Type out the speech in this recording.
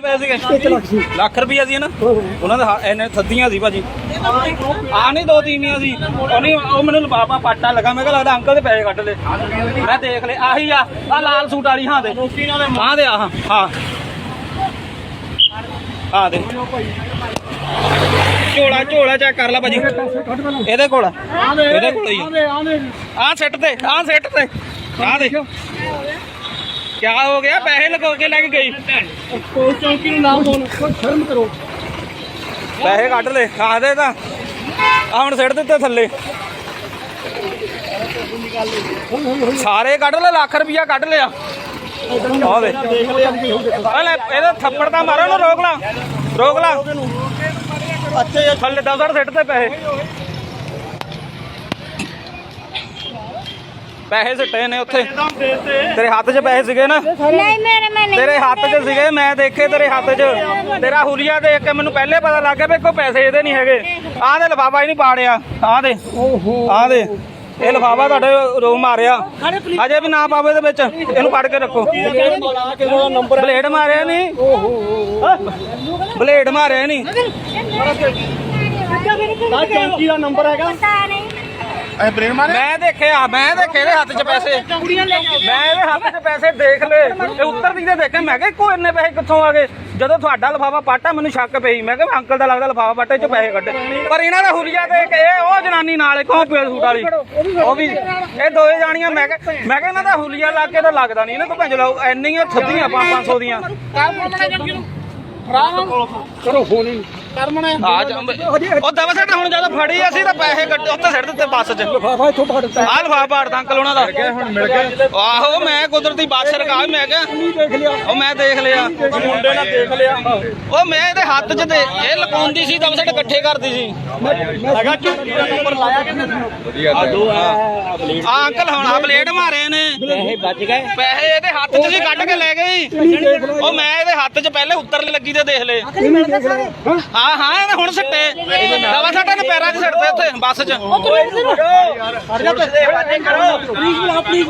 ਸੀਗੇ? ਲੱਖ ਰੁਪਈਆ ਸੀ ਨਾ ਉਹਨਾਂ ਦੇ ਇਹਨੇ ਥੱਦੀਆਂ ਸੀ ਭਾਜੀ। ਆ ਨਹੀਂ ਦੋ ਤੀਵੀਆਂ ਸੀ। ਉਹ ਨਹੀਂ ਉਹ ਮੈਨੂੰ ਲਫਾਫਾ ਪਾਟਾ ਲਗਾ। ਮੈਂ ਕਿਹਾ ਲੱਗਦਾ ਅੰਕਲ ਦੇ ਪੈਸੇ ਕੱਢ ਲਏ ਮੈਂ ਦੇਖ ਲਏ। ਆਹੀ ਆ ਆ ਲਾਲ ਸੂਟ ਵਾਲੀ ਹਾਂ ਦੇ। ਹਾਂ ਦੇ ਆਹ ਹਾਂ। ਹਾਂ ਦੇ। ਝੋਲਾ ਝੋਲਾ ਚੈੱਕ ਕਰ ਲੈ ਭਾਜੀ। ਇਹਦੇ ਕੋਲ ਆ। ਇਹਦੇ ਕੋਲ ਹੀ ਆ। ਆਹ ਸਿੱਟ ਤੇ ਆਹ ਸਿੱਟ ਤੇ। ਆਹ ਦੇ। ਕਿਆ ਹੋ ਗਿਆ? ਪੈਸੇ ਲਗਾ ਕੇ ਲੈ ਕੇ ਗਈ। ਚੌਂਕੀ ਨੂੰ ਨਾਮ ਬੋਲ ਸ਼ਰਮ ਕਰੋ ਪੈਸੇ ਕੱਢ ਲੈ ਆ ਦੇ ਤਾਂ। ਆ ਹੁਣ ਸਿੱਟ ਦਿੱਤੇ ਥੱਲੇ। ਸਾਰੇ ਕੱਢ ਲੈ ਲੱਖ ਰੁਪਈਆ ਕੱਢ ਲਿਆ। ਆ ਲੈ ਇਹਦਾ ਥੱਪੜ ਤਾਂ ਮਾਰੋ ਨੂੰ ਰੋਕ ਲਾ। ਰੋਕ ਲਾ। ਅੱਛੇ ਥੱਲੇ ਦਸ ਹਜ਼ਾਰ ਸਿੱਟ ਤੇ ਪੈਸੇ। ਪੈਸੇ ਸਿੱਟੇ ਨੇ ਉੱਥੇ। ਤੇਰੇ ਹੱਥ 'ਚ ਪੈਸੇ ਸੀਗੇ ਨਾ? ਨਹੀਂ ਮੇਰੇ ਮੈਂ ਨਹੀਂ ਤੇਰੇ ਹੱਥ 'ਚ ਸੀਗੇ ਮੈਂ ਦੇਖੇ ਤੇਰੇ ਹੱਥ 'ਚ। ਤੇਰਾ ਹੁਲੀਆ ਦੇਖ ਕੇ ਮੈਨੂੰ ਪਹਿਲੇ ਪਤਾ ਲੱਗ ਗਿਆ ਵੀ ਕੋਈ ਪੈਸੇ ਇਹਦੇ ਨਹੀਂ ਹੈਗੇ। ਆਹ ਦੇ ਲਫਾਫਾ ਹੀ ਨਹੀਂ ਪਾੜਿਆ। ਆਹ ਦੇ। ਆਹ ਦੇ। ਇਹ ਲਫਾਫਾ ਤੁਹਾਡੇ ਰੋ ਮਾਰਿਆ। ਅਜੇ ਵੀ ਨਾ ਪਾਵੇ ਇਹਦੇ ਵਿੱਚ। ਇਹਨੂੰ ਕੱਢ ਕੇ ਰੱਖੋ। ਬਲੇਡ ਮਾਰਿਆ ਨਹੀਂ ਬਲੇਡ ਮਾਰਿਆ ਨਹੀਂ ਆ ਚੌਂਕੀ ਦਾ ਨੰਬਰ ਹੈਗਾ। ਪਤਾ ਬ੍ਰੇਨ ਮਾਰੇ ਮੈਂ ਦੇਖਿਆ, ਮੈਂ ਦੇਖੇ ਇਹਦੇ ਹੱਥ 'ਚ ਪੈਸੇ। ਮੈਂ ਇਹਦੇ ਹੱਥ 'ਚ ਪੈਸੇ ਦੇਖ ਲਏ ਇਹ ਉੱਤਰ ਦੀ ਦੇ ਦੇਖੇ। ਮੈਂ ਕਿਹਾ ਕੋਈ ਇੰਨੇ ਪੈਸੇ ਕਿੱਥੋਂ ਆ ਗਏ? ਜਦੋਂ ਤੁਹਾਡਾ ਲਫਾਫਾ ਪਾਟਾ, ਮੈਨੂੰ ਸ਼ੱਕ ਪਈ। ਮੈਂ ਕਿਹਾ, ਅੰਕਲ ਦਾ ਲੱਗਦਾ ਲਫਾਫਾ ਪਾਟੇ 'ਚ ਪੈਸੇ ਕੱਢੇ। ਪਰ ਇਹਨਾਂ ਦਾ ਹੁਲੀਆ ਦੇਖ ਕੇ ਇਹ ਉਹ ਜਨਾਨੀ ਨਾਲ ਕੌਣ ਪੇੜ ਸੂਟ ਵਾਲੀ। ਉਹ ਵੀ, ਇਹ ਦੋਏ ਜਾਣੀਆਂ, ਮੈਂ ਕਿਹਾ ਮੈਂ ਕਿਹਾ, ਇਹਨਾਂ ਦਾ ਹੁਲੀਆ ਲਾ ਕੇ ਤਾਂ ਲੱਗਦਾ ਨਹੀਂ। ਇਹਨਾਂ ਤੋਂ ਭੰਜ ਲਾਓ, ਇੰਨੀਆਂ ਥੱਦੀਆਂ 500 ਦੀਆਂ। ਕਰੋ ਫੋਨ ਹੀ ਕਰਮਣੇ ਆ ਜਾ ਉਹ ਦਵਾ ਸੱਟ ਹੁਣ ਜਦੋਂ ਫੜੀ ਅਸੀਂ ਤਾਂ ਪੈਸੇ ਕੱਢੇ ਉੱਥੇ ਸਿੱਟ ਦਿੱਤੇ ਬੱਸ 'ਚ। ਫਾਫਾ ਇੱਥੋਂ ਫੜਦਾ ਆਹ ਲਫਾਫਾ ਪਾੜਦਾ ਅੰਕਲ ਉਹਨਾਂ ਦਾ। ਹੁਣ ਮਿਲ ਗਿਆ। ਆਹੋ ਮੈਂ ਕੁਦਰਤੀ ਬੱਸ ਰਕਾ ਮੈਂ ਕਿਹਾ ਦੇਖ ਲਿਆ। ਉਹ ਮੈਂ ਦੇਖ ਲਿਆ। ਮੁੰਡੇ ਨਾਲ ਦੇਖ ਲਿਆ। ਉਹ ਮੈਂ ਇਹਦੇ ਹੱਥ 'ਚ ਤੇ ਇਹ ਲਕਾਉਂਦੀ ਸੀ ਦਮ ਸੱਟ ਇਕੱਠੇ ਕਰਦੀ ਸੀ। ਹੈਗਾ ਚੌਂਕੀ ਦਾ ਨੰਬਰ ਲਾਇਆ ਕਿੰਨੇ ਆ ਅੰਕਲ ਹੁਣ ਆ ਬਲੇਡ ਮਾਰੇ ਨੇ। ਪੈਸੇ ਬਚ ਗਏ? ਪੈਸੇ ਹੱਥ 'ਚ ਸੀ ਕੱਢ ਕੇ ਲੈ ਗਈ। ਉਹ ਮੈਂ ਇਹਦੇ ਹੱਥ 'ਚ ਪਹਿਲੇ ਉੱਤਰ ਲੱਗੀ ਤੇ ਦੇਖ ਲਏ ਹਾਂ ਹਾਂ ਇਹਨੇ ਹੁਣ ਸਿੱਟੇ। ਦਵਾ ਸੱਟੇ ਨੇ ਪੈਰਾਂ 'ਚ ਸਿੱਟਦੇ ਉੱਥੇ ਬੱਸ 'ਚ। ਪਲੀਜ਼ ਬੁਲਾ ਪਲੀਜ਼